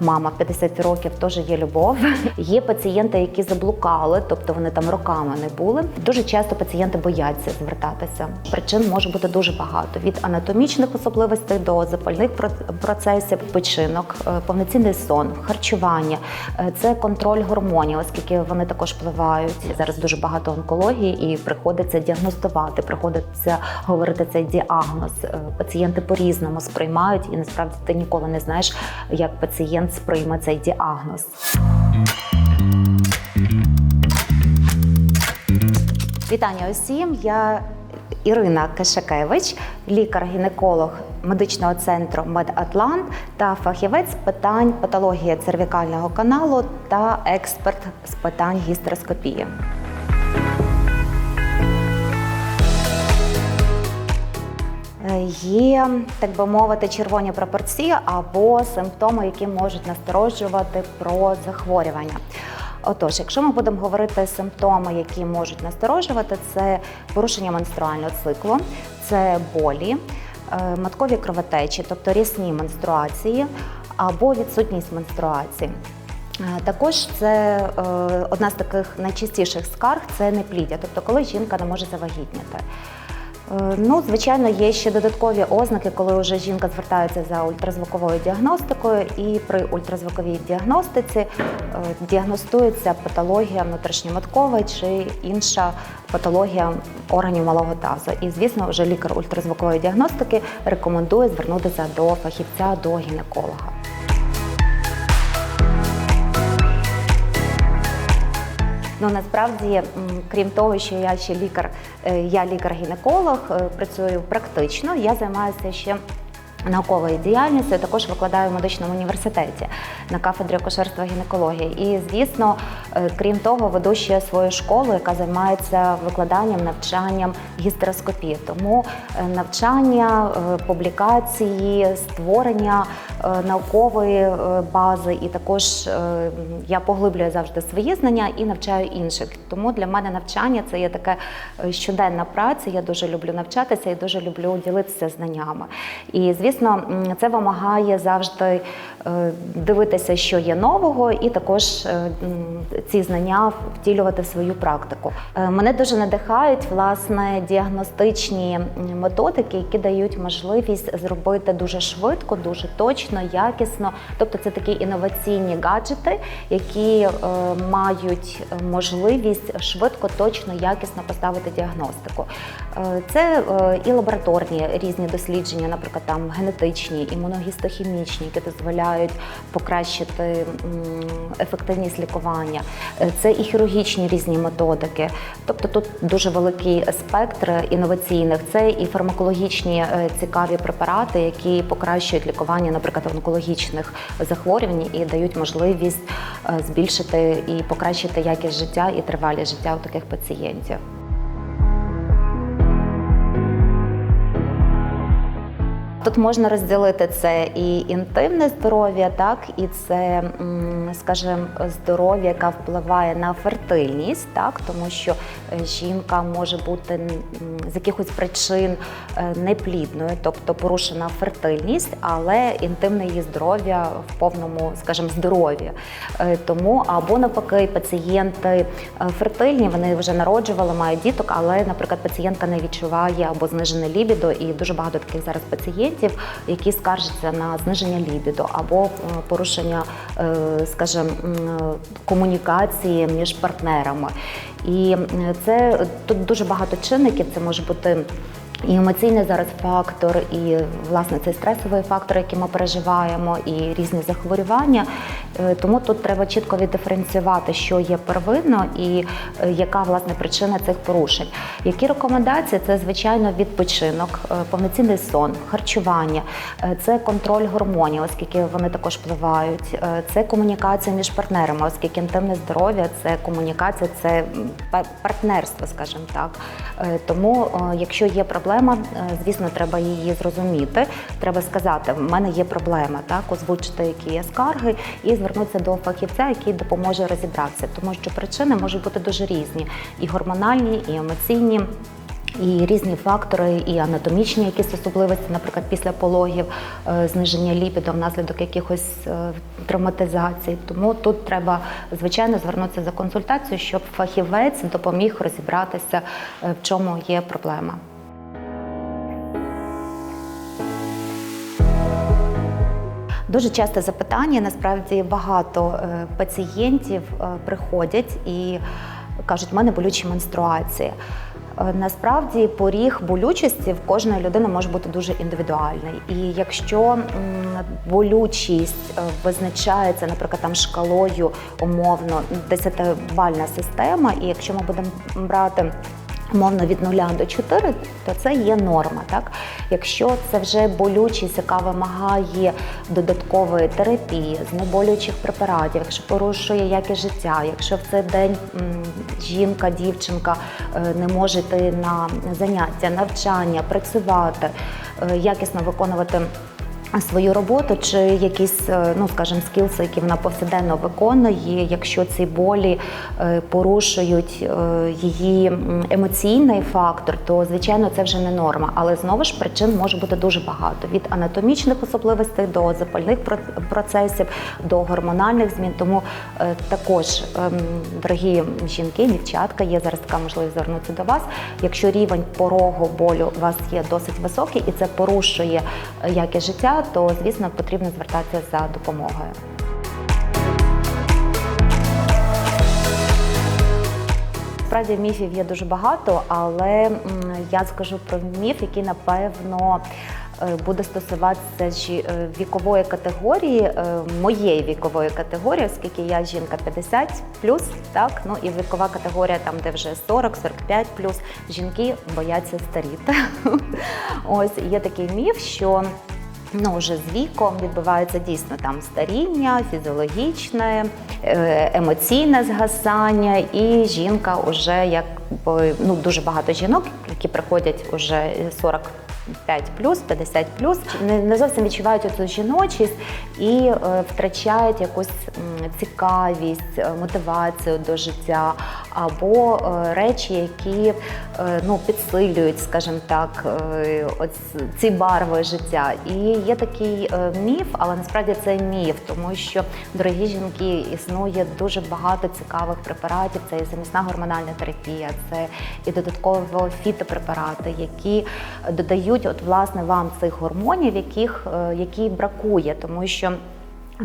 мама 50 років теж є любов. Є пацієнти, які заблукали, тобто вони там роками не були. Дуже часто пацієнти бояться звертатися. Причин може бути дуже багато: від анатомічних особливостей до запальних про- процесів, печінок, е, повноцінний сон, харчування, Е, це контроль гормонів, оскільки вони також впливають. Зараз дуже багато онкології, і приходиться діагностувати, приходиться говорити цей діагноз. Е, Пацієнти по-різному сприймають, і насправді ти ніколи не знаєш, як пацієнт сприйме цей діагноз. Вітання усім. Я Ірина Кашакевич, лікар-гінеколог медичного центру Медатлант та фахівець питань патології цервікального каналу та експерт з питань гістероскопії. Є, так би мовити, червоні прапорці або симптоми, які можуть насторожувати про захворювання. Отож, якщо ми будемо говорити симптоми, які можуть насторожувати, це порушення менструального циклу, це болі, е, маткові кровотечі, тобто рісні менструації або відсутність менструації. Е, Також це е, одна з таких найчастіших скарг це непліддя, тобто коли жінка не може завагітніти. Е, Ну, звичайно, є ще додаткові ознаки, коли вже жінка звертається за ультразвуковою діагностикою, і при ультразвуковій діагностиці е, діагностується патологія внутрішньоматкової чи інша патологія органів малого тазу. І, звісно, вже лікар ультразвукової діагностики рекомендує звернутися до фахівця, до гінеколога. Ну насправді, крім того, що я ще лікар, е, я лікар-гінеколог, е, працюю практично. Я займаюся ще. Науковою діяльністю Я також викладаю в медичному університеті на кафедрі акушерства гінекології. І звісно, е, крім того, веду ще свою школу, яка займається викладанням, навчанням гістероскопії. Тому е, навчання, е, публікації, створення наукової бази, і також я поглиблюю завжди свої знання і навчаю інших. Тому для мене навчання це є така е, щоденна праця. Я дуже люблю навчатися і дуже люблю ділитися знаннями. І звісно, м, це вимагає завжди дивитися, що є нового, і також е, ці знання втілювати в свою практику. Е, Мене дуже надихають власне діагностичні методики, які дають можливість зробити дуже швидко, дуже точно, якісно. Тобто це такі інноваційні гаджети, які е, мають можливість швидко, точно, якісно поставити діагностику. Е, Це е, і лабораторні різні дослідження, наприклад, там генетичні, імуногістохімічні, які дозволяють покращити ефективність лікування. Е, Це і хірургічні різні методики. Тобто тут дуже великий спектр інноваційних. Це і фармакологічні е, цікаві препарати, які покращують лікування, наприклад, онкологічних захворювань і дають можливість е, збільшити і покращити якість життя і тривалість життя у таких пацієнтів. Тут можна розділити це і інтимне здоров'я, так і це, скажімо, здоров'я, яке впливає на фертильність, так тому що е, жінка може бути з якихось причин е, неплідною, тобто порушена фертильність, але інтимне її здоров'я в повному, скажімо, здоров'ї. Е, Тому або навпаки, пацієнти фертильні, вони вже народжували, мають діток, але, наприклад, пацієнтка не відчуває або знижене лібідо, і дуже багато таких зараз пацієнтів, які скаржаться на зниження лібідо або е, порушення, е, скажімо, комунікації між партнерами. І е, це тут дуже багато чинників. Це може бути. І емоційний зараз фактор, і власне цей стресовий фактор, який ми переживаємо, і різні захворювання. Е, Тому тут треба чітко віддиференціювати, що є первинно і е, яка власне причина цих порушень. Які рекомендації? Це звичайно відпочинок, е, повноцінний сон, харчування, це контроль гормонів, оскільки вони також впливають. Це комунікація між партнерами, оскільки інтимне здоров'я це комунікація, це партнерство, скажімо так. Тому, якщо є проблема, е, звісно, треба її зрозуміти. Треба сказати, в мене є проблема, так озвучити, які є скарги, і звернутися до фахівця, який допоможе розібратися, тому що причини можуть бути дуже різні: і гормональні, і емоційні. І різні фактори, і анатомічні якісь особливості, наприклад, після пологів, е, зниження ліпіду внаслідок якихось е, травматизацій. Тому тут треба звичайно звернутися за консультацією, щоб фахівець допоміг розібратися, в чому є проблема. Дуже часте запитання. Насправді багато е, пацієнтів е, приходять і кажуть, в мене болючі менструації. Е, Насправді поріг болючості в кожної людини може бути дуже індивідуальний. І якщо болючість визначається, наприклад, там шкалою умовно 10-бальна система, і якщо ми будемо брати Умовно від 0 до 4, то це є норма. Так? Якщо це вже болючість, яка вимагає додаткової терапії, знеболюючих препаратів, якщо порушує якість життя, якщо в цей день жінка, дівчинка е, не може йти на заняття, навчання, працювати, е, якісно виконувати свою роботу чи якісь, е, ну скажімо, скілси, які вона повсякденно виконує, якщо ці болі е, порушують е, її емоційний фактор, то звичайно це вже не норма. Але знову ж причин може бути дуже багато: від анатомічних особливостей до запальних про- процесів, до гормональних змін. Тому також, ем, дорогі жінки, дівчатка, є зараз така можливість звернутися до вас. Якщо рівень порогу болю у вас є досить високий і це порушує якість життя, то звісно потрібно звертатися за допомогою. Справді міфів є дуже багато, але я скажу про міф, який напевно е, буде стосуватися е, вікової категорії, е, моєї вікової категорії, оскільки я жінка 50 так ну і вікова категорія, там де вже 40-45 жінки бояться старіти. Ось є такий міф, що Ну, вже з віком відбувається дійсно там старіння, фізіологічне, е, емоційне згасання, і жінка вже як ну дуже багато жінок, які приходять уже 40 5 плюс, 50 плюс, не, зовсім відчувають цю жіночість і е, втрачають якусь цікавість, е, мотивацію до життя або е, речі, які ну, підсилюють, скажімо так, ці барви життя. І є такий міф, але насправді це міф, тому що дорогі жінки існує дуже багато цікавих препаратів. Це і замісна гормональна терапія, це і додатково фітопрепарати, які додають от власне вам цих гормонів, яких е, які бракує, тому що.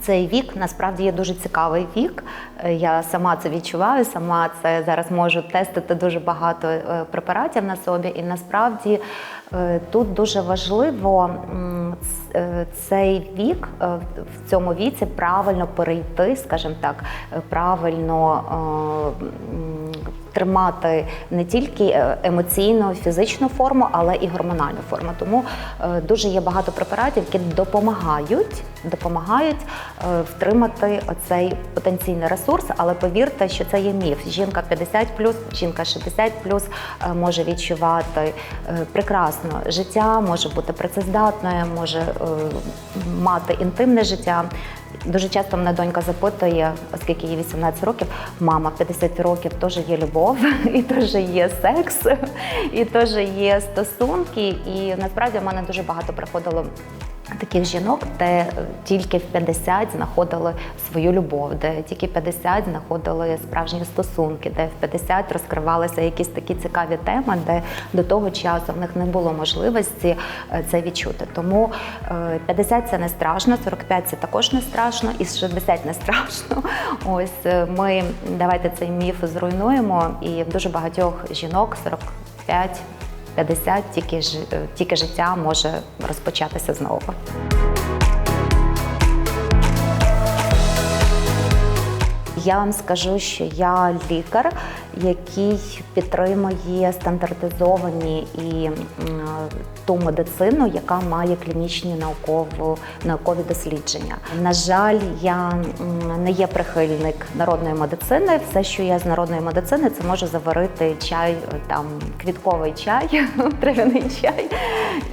Цей вік насправді є дуже цікавий вік. Е, Я сама це відчуваю, сама це зараз можу тестити дуже багато е, препаратів на собі. І насправді тут дуже важливо цей вік в цьому віці правильно перейти, скажімо так, правильно. Тримати не тільки е, емоційну, фізичну форму, але і гормональну форму. Тому е, дуже є багато препаратів, які допомагають, допомагають е, втримати оцей потенційний ресурс. Але повірте, що це є міф. Жінка 50+, жінка 60+, е, може відчувати прекрасно життя, може бути працездатною, може мати інтимне життя. Дуже часто мене донька запитує, оскільки їй 18 років, мама 50 років теж є любов, і теж є секс, і теж є стосунки. І насправді в мене дуже багато приходило. Таких жінок, де е, тільки в 50 знаходили свою любов, де тільки в 50 знаходили справжні стосунки, де в 50 розкривалися якісь такі цікаві теми, де до того часу в них не було можливості е, це відчути. Тому е, 50 це не страшно, 45 це також не страшно, і 60 не страшно. Ось е, ми давайте цей міф зруйнуємо, і в дуже багатьох жінок 45 50 тільки е, тільки життя може розпочатися знову. Я вам скажу, що я лікар, який підтримує стандартизовані і ту медицину, яка має клінічні науково, наукові дослідження. На жаль, я не є прихильник народної медицини. Все, що я з народної медицини, це можу заварити чай, там квітковий чай, трав'яний чай,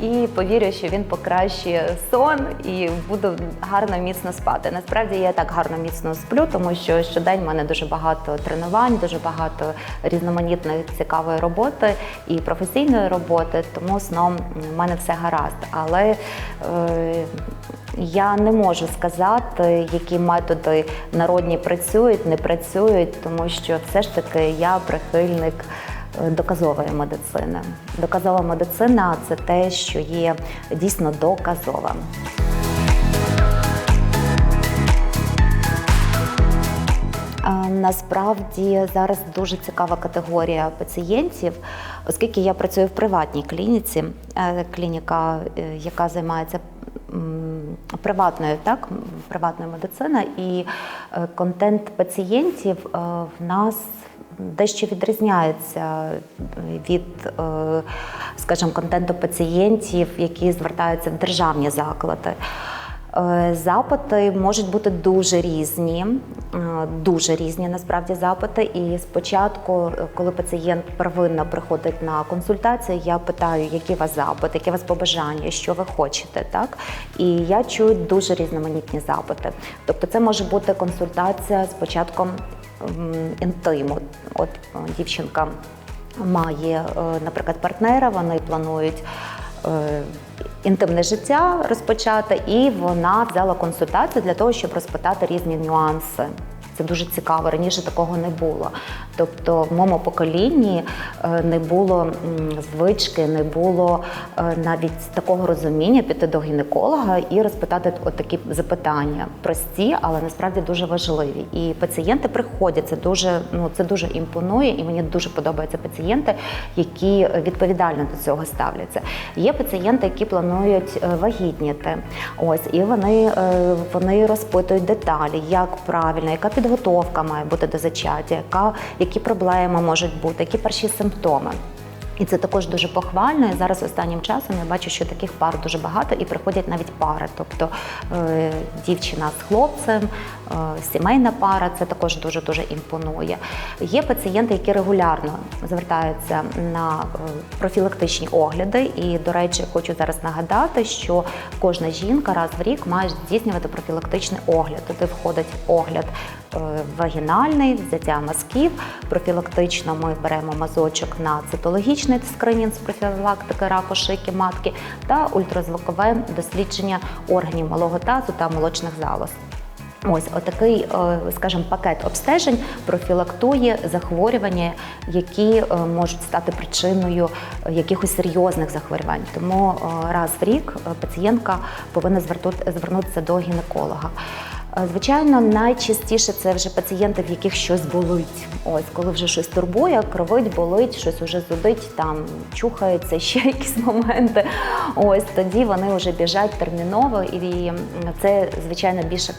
і повірю, що він покращує сон і буду гарно міцно спати. Насправді я так гарно міцно сплю, тому що щодень. У мене дуже багато тренувань, дуже багато різноманітної цікавої роботи і професійної роботи. Тому сном в мене все гаразд. Але е, я не можу сказати, які методи народні працюють, не працюють, тому що все ж таки я прихильник е, доказової медицини. Доказова медицина це те, що є дійсно доказовим. Насправді зараз дуже цікава категорія пацієнтів, оскільки я працюю в приватній клініці, е, клініка, е, яка займається приватною, так, приватною медициною, і е, контент пацієнтів в нас дещо відрізняється від, скажімо, контенту пацієнтів, які звертаються в державні заклади. Е, Запити можуть бути дуже різні, е, дуже різні насправді запити. І спочатку, е, коли пацієнт первинно приходить на консультацію, я питаю, які у вас запити, які у вас побажання, що ви хочете, так? І я чую дуже різноманітні запити. Тобто, це може бути консультація з початком інтиму. От дівчинка має, наприклад, партнера, вони планують. Інтимне життя розпочати, і вона взяла консультацію для того, щоб розпитати різні нюанси. Це дуже цікаво. Раніше такого не було. Тобто, в моєму поколінні е, не було звички, не було е, навіть такого розуміння піти до гінеколога і розпитати такі запитання. Прості, але насправді дуже важливі. І пацієнти приходять. Це дуже ну це дуже імпонує, і мені дуже подобаються пацієнти, які відповідально до цього ставляться. Є пацієнти, які планують е, вагітніти. Ось і вони, вони розпитують деталі, як правильно, яка підготовка має бути до зачаття, яка, які проблеми можуть бути, які перші симптоми. І це також дуже похвально. І зараз останнім часом я бачу, що таких пар дуже багато і приходять навіть пари. Тобто е, дівчина з хлопцем, сімейна пара це також дуже дуже імпонує. Є пацієнти, які регулярно звертаються на е, профілактичні огляди. І, до речі, хочу зараз нагадати, що кожна жінка раз в рік має здійснювати профілактичний огляд. Туди входить огляд е, вагінальний, взяття мазків. Профілактично ми беремо мазочок на цитологічний скринінг з профілактики раку шийки матки та ультразвукове дослідження органів малого тазу та молочних залоз. Ось отакий, е, скажімо, пакет обстежень профілактує захворювання, які е, можуть стати причиною е, якихось серйозних захворювань. Тому раз в рік пацієнтка повинна звернутися до гінеколога. Звичайно, найчастіше це вже пацієнти, в яких щось болить. Ось, коли вже щось турбує, кровить, болить, щось уже зудить, там чухається, ще якісь моменти. Ось тоді вони вже біжать терміново, і це звичайно більше,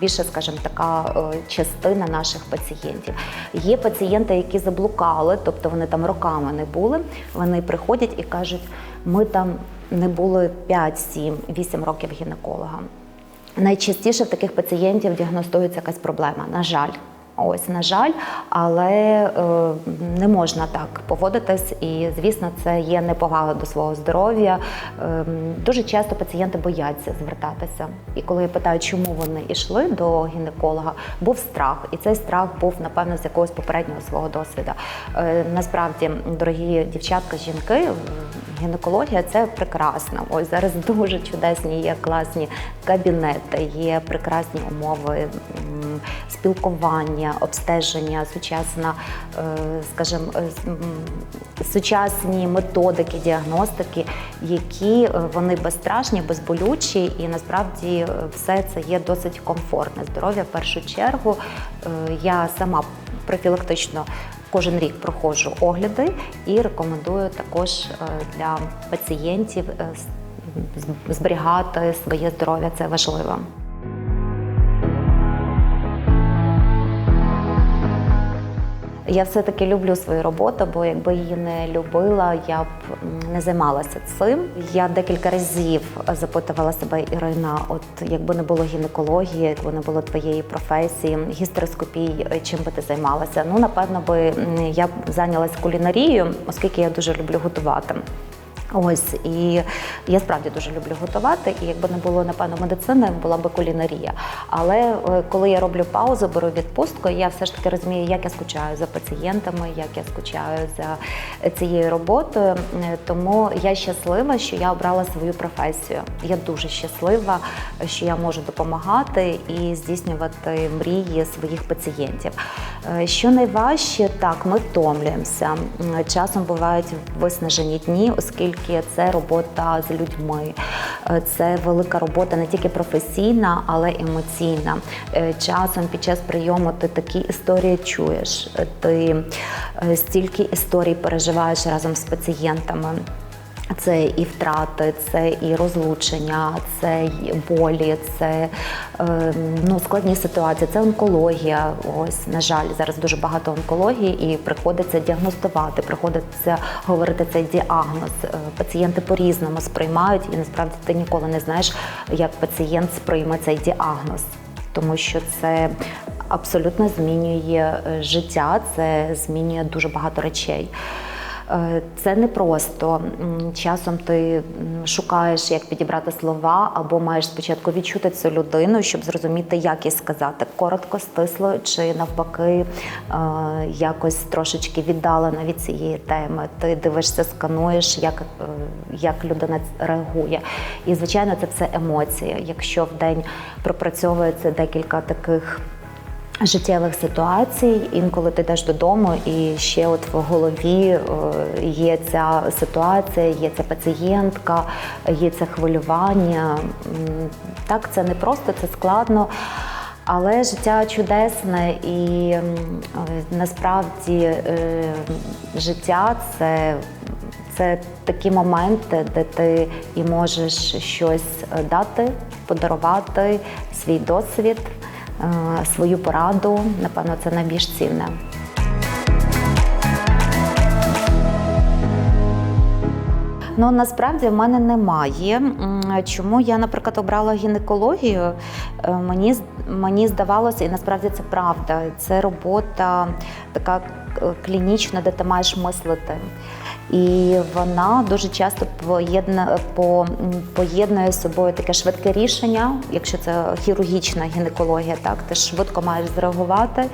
більше, скажімо, така е, частина наших пацієнтів. Є пацієнти, які заблукали, тобто вони там роками не були. Вони приходять і кажуть, ми там не були 5, 7, 8 років гінеколога. Найчастіше в таких пацієнтів діагностується якась проблема, на жаль. Ось, на жаль, але е, не можна так поводитись, і звісно, це є неповага до свого здоров'я. Е, дуже часто пацієнти бояться звертатися. І коли я питаю, чому вони йшли до гінеколога, був страх, і цей страх був напевно з якогось попереднього свого досвіду. Е, насправді, дорогі дівчатка, жінки, гінекологія це прекрасно. Ось зараз дуже чудесні є класні кабінети, є прекрасні умови спілкування, обстеження, сучасна, е, скажімо, е, сучасні методики діагностики, які е, вони безстрашні, безболючі, і насправді все це є досить комфортне. Здоров'я в першу чергу. Я сама профілактично Кожен рік проходжу огляди і рекомендую також е, для пацієнтів е, зберігати своє здоров'я. Це важливо. Я все-таки люблю свою роботу, бо якби її не любила, я б не займалася цим. Я декілька разів запитувала себе, Ірина, от якби не було гінекології, якби не було твоєї професії, гістероскопії, е, чим би ти займалася? Ну, напевно, би я б зайнялась кулінарією, оскільки я дуже люблю готувати. Ось і я справді дуже люблю готувати. І якби не було напевно медицини, була би кулінарія. Але е, коли я роблю паузу, беру відпустку, я все ж таки розумію, як я скучаю за пацієнтами, як я скучаю за цією роботою. Е, Тому я щаслива, що я обрала свою професію. Я дуже щаслива, що я можу допомагати і здійснювати мрії своїх пацієнтів. Е, Що найважче, так, ми втомлюємося. Часом бувають виснажені дні, оскільки це робота з людьми. Е, Це велика робота не тільки професійна, але й емоційна. Е, Часом під час прийому ти такі історії чуєш, ти е, стільки історій переживаєш разом з пацієнтами. Це і втрати, це і розлучення, це і болі, це е, ну, складні ситуації, це онкологія. Ось, на жаль, зараз дуже багато онкології, і приходиться діагностувати, приходиться говорити цей діагноз. Е, Пацієнти по-різному сприймають, і насправді ти ніколи не знаєш, як пацієнт сприйме цей діагноз, тому що це абсолютно змінює е, життя, це змінює дуже багато речей. Е, Це не просто. Часом ти шукаєш, як підібрати слова, або маєш спочатку відчути цю людину, щоб зрозуміти, як їй сказати коротко, стисло, чи навпаки е, якось трошечки віддалено від цієї теми. Ти дивишся, скануєш, як, е, як людина реагує. І звичайно, це все емоції. Якщо в день пропрацьовується декілька таких життєвих ситуацій. Інколи ти йдеш додому, і ще от в голові е, є ця ситуація, є ця пацієнтка, є це хвилювання. Так, це не просто, це складно. Але життя чудесне і е, насправді е, життя це, це такі моменти, де ти і можеш щось дати, подарувати, свій досвід, свою пораду. Напевно, це найбільш цінне. Ну насправді в мене немає. Чому я, наприклад, обрала гінекологію? Е, Мені мені здавалося, і насправді це правда. Це робота така е, клінічна, де ти маєш мислити. І вона дуже часто поєдна, поєднує з собою таке швидке рішення, якщо це хірургічна гінекологія, так ти швидко маєш зреагувати.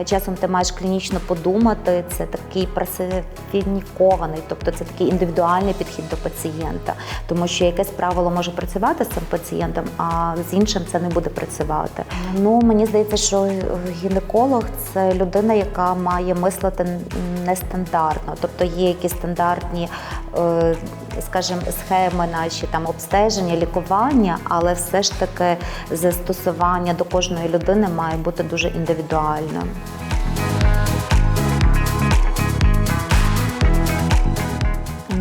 Е, Часом ти маєш клінічно подумати. Це такий пресифінікований, тобто це такий індивідуальний підхід до пацієнта, тому що якесь правило може працювати з цим пацієнтом, а з іншим це не буде працювати. Ну мені здається, що гінеколог це людина, яка має мислити нестандартно, тобто є якісь стандартні, е, скажімо, схеми наші там обстеження, лікування, але все ж таки застосування до кожної людини має бути дуже індивідуальним.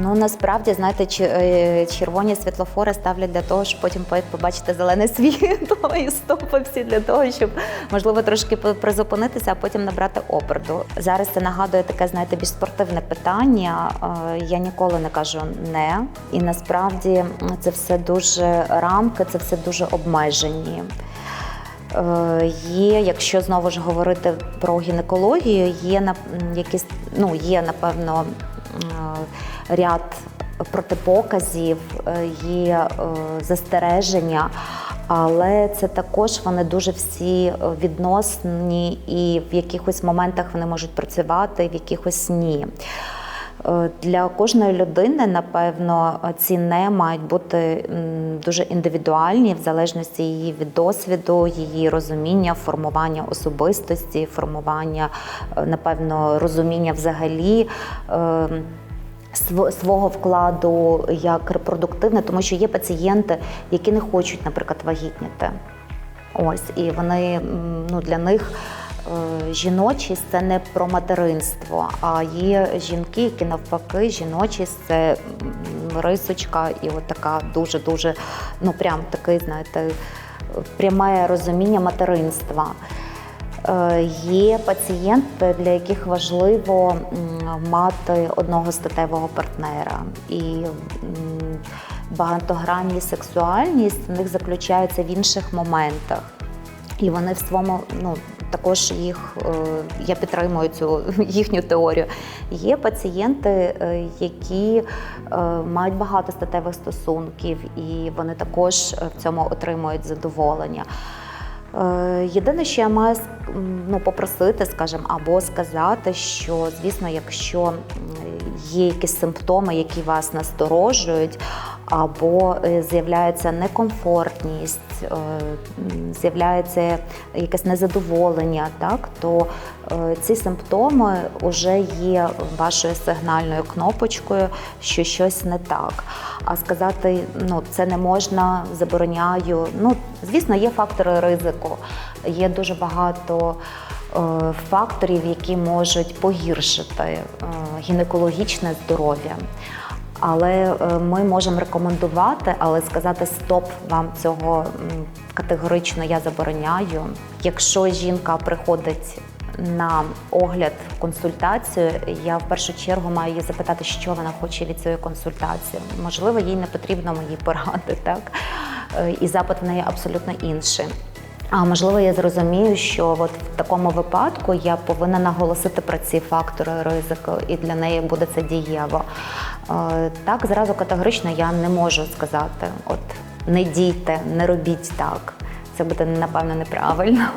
Ну насправді знаєте, е, червоні світлофори ставлять для того, щоб потім побачити зелене світло і стопи всі для того, щоб можливо трошки призупинитися, а потім набрати оберду. Зараз це нагадує таке, знаєте, більш спортивне питання. Е, Я ніколи не кажу не, і насправді це все дуже рамки, це все дуже обмежені. Е, Є, якщо знову ж говорити про гінекологію, є на якісь ну є напевно ряд протипоказів, е, є е, застереження, але це також вони дуже всі е, відносні, і в якихось моментах вони можуть працювати, в якихось ні. Е, Для кожної людини, напевно, ці не мають бути дуже індивідуальні в залежності її від досвіду, її розуміння, формування особистості, формування, е, напевно, розуміння взагалі. е, Свого вкладу як репродуктивне, тому що є пацієнти, які не хочуть, наприклад, вагітніти. Ось, і вони ну, для них жіночість це не про материнство, а є жінки, які навпаки, жіночість це рисочка і от така дуже-дуже, ну прям такий, знаєте, пряме розуміння материнства. Е, Є пацієнти, для яких важливо мати одного статевого партнера. І м, багатогранність сексуальність в них заключається в інших моментах. І вони в своєму ну, також їх е, я підтримую цю їхню теорію. Є пацієнти, е, які е, мають багато статевих стосунків, і вони також в цьому отримують задоволення. Єдине, що я маю ну, попросити, скажімо, або сказати, що звісно, якщо є якісь симптоми, які вас насторожують, або е, з'являється некомфортність, е, з'являється якесь незадоволення, так то е, ці симптоми вже є вашою сигнальною кнопочкою, що щось не так. А сказати, ну це не можна, забороняю. Ну, звісно, є фактори ризику, є дуже багато. Факторів, які можуть погіршити гінекологічне здоров'я. Але е, ми можемо рекомендувати, але сказати стоп, вам цього категорично я забороняю. Якщо жінка приходить на огляд консультацію, я в першу чергу маю її запитати, що вона хоче від цієї консультації. Можливо, їй не потрібно мої поради, так Е, і запит в неї абсолютно інший. А можливо, я зрозумію, що от в такому випадку я повинна наголосити про ці фактори ризику, і для неї буде це дієво. Е, Так, зразу категорично я не можу сказати: от не дійте, не робіть так. Це буде напевно неправильно.